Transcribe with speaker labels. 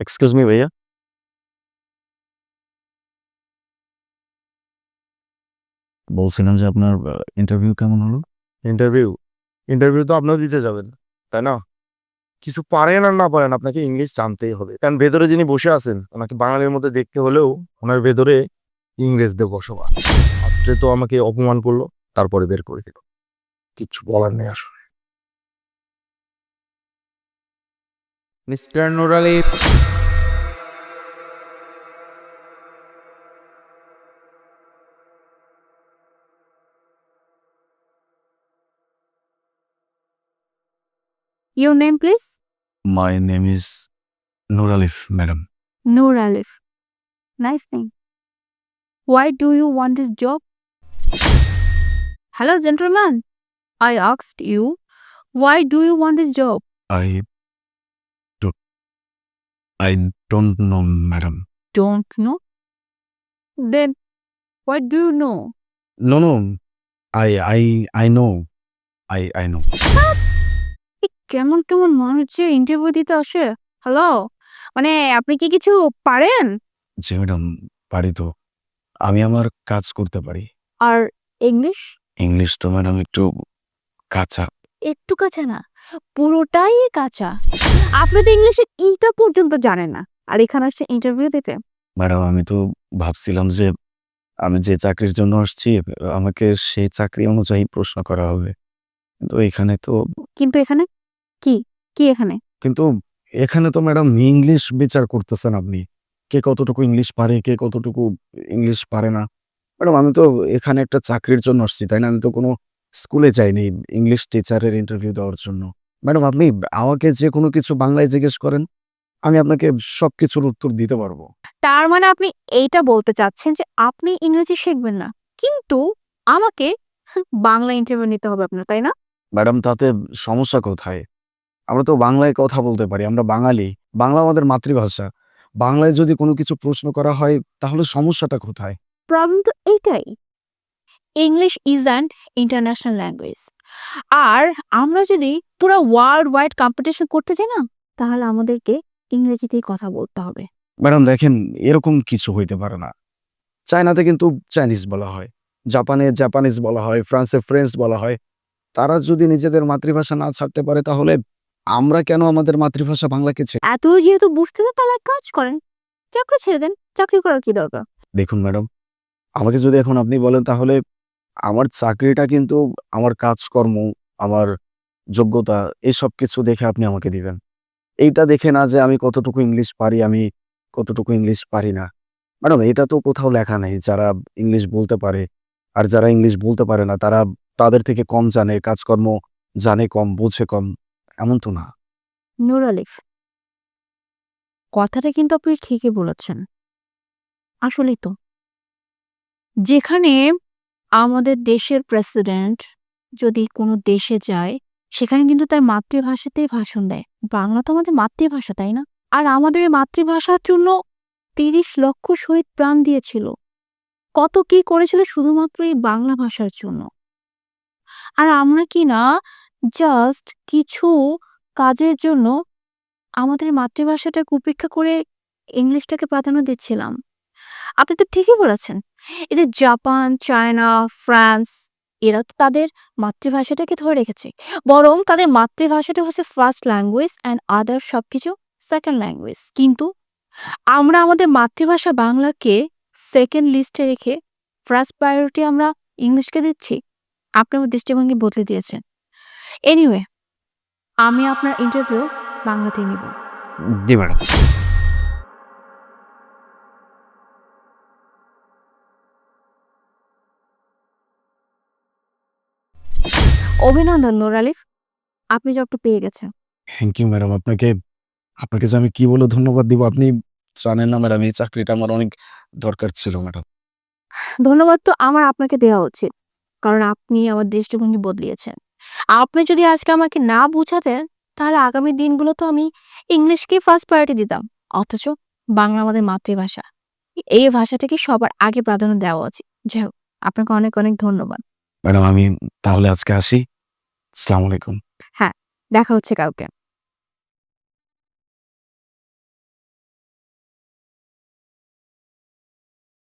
Speaker 1: Excuse me ভাইয়া বলছিলাম যে আপনার ইন্টারভিউ কেমন হলো?
Speaker 2: ইন্টারভিউ ইন্টারভিউ তো আপনিও দিতে যাবেন তাই না? কিছু পারেন আর না পারেন আপনাকে ইংলিশ জানতেই হবে। কারণ ভেতরে যিনি বসে আছেন ওনাকে বাঙালির মধ্যে দেখতে হলেও ওনার ভেতরে ইংরেজদের বসবাস। ফার্স্টে তো আমাকে অপমান করল তারপরে বের করে দিল। কিচ্ছু বলার নেই আসলে।
Speaker 3: Mister Noor Ali
Speaker 4: Your name, please?
Speaker 1: My name is Noor Alif madam
Speaker 4: Noor Alif. Nice name. Why do you want this job? Hello, gentleman. I asked you, why do you want this job?
Speaker 1: I I don't know madam
Speaker 4: Don't know? Then, what do you know?
Speaker 1: No no I I I know I I know
Speaker 4: এই কেমন কেমন মানুষ যে interview দিতে আসে? Hello মানে আপনি কি কিছু পারেন?
Speaker 1: জি ম্যাডাম পারি তো। আমি আমার কাজ করতে পারি।
Speaker 4: আর ইংলিশ
Speaker 1: ইংলিশ তো ম্যাডাম একটু কাঁচা।
Speaker 4: একটু কাঁচা না পুরোটাই কাঁচা। আপনি তো ইংলিশে এইটা পর্যন্ত জানেন না আর এখানে আসছে ইন্টারভিউ দিতে।
Speaker 1: ম্যাডাম আমি তো ভাবছিলাম যে আমি যে চাকরির জন্য আসছি আমাকে সেই চাকরি অনুযায়ী প্রশ্ন করা হবে। কিন্তু এখানে তো
Speaker 4: কিন্তু এখানে? কি? কি এখানে?
Speaker 1: কিন্তু এখানে তো ম্যাডাম ইংলিশ বিচার করতেছেন আপনি। কে কতটুকু ইংলিশ পারে কে কতটুকু ইংলিশ পারে না। ম্যাডাম আমি তো এখানে একটা চাকরির জন্য আসছি তাই না? আমি তো কোনো স্কুলে যাইনি ইংলিশ টিচারের ইন্টারভিউ দেওয়ার জন্য। ম্যাডাম আপনি আমাকে যে কোনো কিছু বাংলায় জিজ্ঞেস করেন আমি আপনাকে সব কিছুর উত্তর দিতে পারব।
Speaker 4: তার মানে আপনি এইটা বলতে চাচ্ছেন যে আপনি ইংরেজি শিখবেন না কিন্তু আমাকে বাংলা ইন্টারভিউ নিতে হবে আপনার তাই না?
Speaker 1: ম্যাডাম তাতে সমস্যা কোথায়? আমরা তো বাংলায় কথা বলতে পারি আমরা বাঙালি। বাংলা আমাদের মাতৃভাষা। বাংলায় যদি কোনো কিছু প্রশ্ন করা হয় তাহলে সমস্যাটা কোথায়?
Speaker 4: প্রবলেম তো এইটাই English is and international language আর আমরা যদি পুরো ওয়ার্ল্ড ওয়াইড কম্পিটিশন করতে চাই না তাহলে আমাদেরকে ইংরেজিতেই কথা বলতে হবে।
Speaker 1: ম্যাডাম দেখেন এরকম কিছু হইতে পারে না। চায়নাতে কিন্তু চাইনিজ বলা হয় জাপানে জাপানিজ বলা হয় ফ্রান্সে ফ্রেঞ্চ বলা হয়। তারা যদি নিজেদের মাতৃভাষা না ছাড়তে পারে তাহলে আমরা কেন আমাদের মাতৃভাষা বাংলাকে
Speaker 4: এত যেহেতু বুঝতেছেন তাহলে কাজ করেন চাকরি ছেড়ে দেন চাকরি করার কি দরকার?
Speaker 1: দেখুন ম্যাডাম আমাকে যদি এখন আপনি বলেন তাহলে আমার চাকরিটা কিন্তু আমার কাজকর্ম, আমার যোগ্যতা এই সব কিছু দেখে আপনি আমাকে দিবেন। এইটা দেখে না যে আমি কতটুকু ইংলিশ পারি, আমি কতটুকু ইংলিশ পারি না। ম্যাডাম, এটা তো কোথাও লেখা নেই, যারা ইংলিশ বলতে পারে আর যারা ইংলিশ বলতে পারে না, তারা তাদের থেকে কম জানে, কাজকর্ম জানে কম, বোঝে কম, এমন তো না।
Speaker 4: নুর আলিফ, কথাটা কিন্তু আপনি ঠিকই বলেছেন। আসলেই তো। যেখানে আমাদের দেশের প্রেসিডেন্ট যদি কোনো দেশে যায়, সেখানে কিন্তু তার মাতৃভাষাতেই ভাষণ দেয়। বাংলা তো আমাদের মাতৃভাষা, তাই না? আর আমাদের মাতৃভাষার জন্য তিরিশ লক্ষ শহীদ প্রাণ দিয়েছিল। কত কি করেছিল শুধুমাত্র এই বাংলা ভাষার জন্য। আর আমরা কি না জাস্ট কিছু কাজের জন্য আমাদের মাতৃভাষাটাকে উপেক্ষা করে ইংলিশটাকে প্রাধান্য দিচ্ছিলাম। আপনি তো ঠিকই বলেছেন যে জাপান চায়না ফ্রান্স এরা তো তাদের মাতৃভাষাটাকে ধরে রেখেছে। বরং তাদের মাতৃভাষাটা হচ্ছে ফার্স্ট ল্যাঙ্গুয়েজ অ্যান্ড আদার সব কিছু সেকেন্ড ল্যাঙ্গুয়েজ কিন্তু আমরা আমাদের মাতৃভাষা বাংলাকে সেকেন্ড লিস্টে রেখে ফার্স্ট প্রায়োরিটি আমরা ইংলিশকে দিচ্ছি। আপনি আমার দৃষ্টিভঙ্গি বদলে দিয়েছেন। এনিওয়ে আমি আপনার ইন্টারভিউ বাংলাতেই নিব।
Speaker 1: জি ম্যাডাম।
Speaker 4: অভিনন্দন নোর আলিফ আপনি জবটা পেয়ে গেছেন।
Speaker 1: থ্যাংক ইউ ম্যাডাম আপনাকে আপনাকে যে আমি কি বলে ধন্যবাদ দিব আপনি জানেন না ম্যাডাম এই চাকরিটা আমার অনেক দরকার ছিল ম্যাডাম
Speaker 4: ধন্যবাদ তো আমার আপনাকে দেওয়া উচিত কারণ আপনি আমার দৃষ্টিভঙ্গি বদলিয়েছেন। আপনি যদি আজকে আমাকে না বুঝাতেন তাহলে আগামী দিনগুলো তো আমি ইংলিশকে ফার্স্ট প্রায়োরিটি দিতাম অথচ বাংলা আমাদের মাতৃভাষা। এই ভাষাটাকে সবার আগে প্রাধান্য দেওয়া উচিত। যাই হোক আপনাকে অনেক অনেক ধন্যবাদ।
Speaker 1: ম্যাডাম আমি তাহলে আজকে আসি। আসসালামু আলাইকুম।
Speaker 4: হ্যাঁ দেখা হচ্ছে কাউকে।